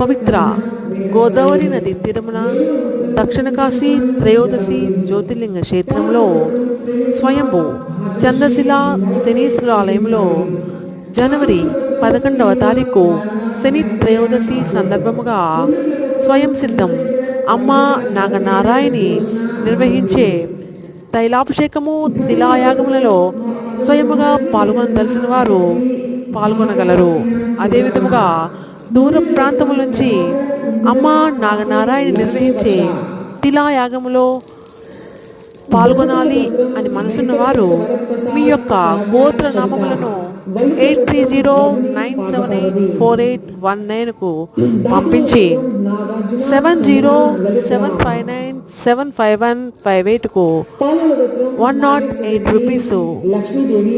పవిత్ర గోదావరి నది తీరమున దక్షిణ కాశీ త్రయోదశి జ్యోతిర్లింగ క్షేత్రంలో స్వయంభూ చంద్రశిల శనీశ్వర ఆలయంలో జనవరి పదకొండవ తారీఖు శని త్రయోదశి సందర్భముగా స్వయం సిద్ధం అమ్మ నాగనారాయణి నిర్వహించే తైలాభిషేకము తిలాయాగములలో స్వయముగా పాల్గొనదలసిన వారు పాల్గొనగలరు. అదేవిధముగా దూర ప్రాంతముల నుంచి అమ్మ నాగనారాయణ నిర్వహించే తిలాయాగములో పాల్గొనాలి అని మనసున్న వారు మీ యొక్క గోత్ర నామములను eight three zero nine seven eight four eight one నైన్కు పంపించి seven zero seven five nine seven five one five ఎయిట్కు one nought eight rupees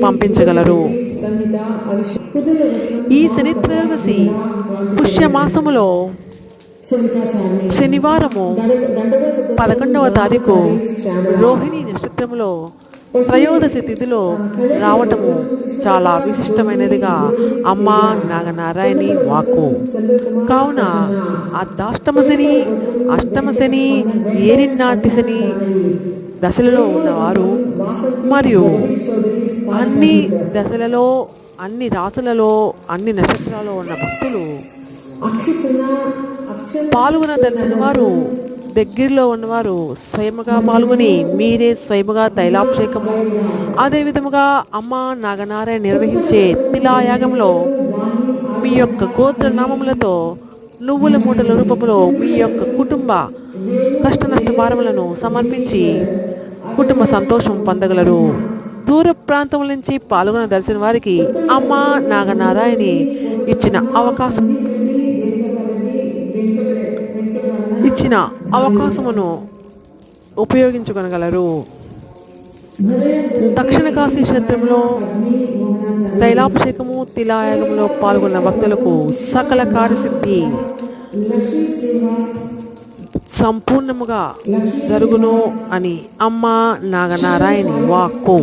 పంపించగలరు. ఈ శనిత్రయోదశి పుష్యమాసములో శనివారము పదకొండవ తారీఖు రోహిణి నక్షత్రములో త్రయోదశి తిథిలో రావటము చాలా విశిష్టమైనదిగా అమ్మ నాగనారాయణి వాక్కు. కావున అర్ధాష్టమ శని అష్టమ శని ఏరినాటి శని దశలలో ఉన్నవారు మరియు అన్ని దశలలో అన్ని రాసులలో అన్ని నక్షత్రాలలో ఉన్న భక్తులు పాల్గొనదలిసిన వారు దగ్గరలో ఉన్నవారు స్వయముగా పాల్గొని మీరే స్వయముగా తైలాభిషేకము అదే విధముగా అమ్మ నాగనారాయణ నిర్వహించే తిలాయాగంలో మీ యొక్క గోత్ర నామములతో నువ్వుల మూటల రూపంలో మీ యొక్క కుటుంబ కష్ట నష్ట భారములను సమర్పించి కుటుంబ సంతోషం పొందగలరు. దూర ప్రాంతముల నుంచి పాల్గొనదలిసిన వారికి అమ్మ నాగనారాయణి ఇచ్చిన అవకాశం. ఇచ్చిన అవకాశమును ఉపయోగించుకొనగలరు. దక్షిణ కాశీ క్షేత్రంలో తైలాభిషేకము తిలాయాగంలో పాల్గొన్న భక్తులకు సకల కార్యసిద్ధి సంపూర్ణముగా జరుగును అని అమ్మ నాగనారాయణి వాక్కు.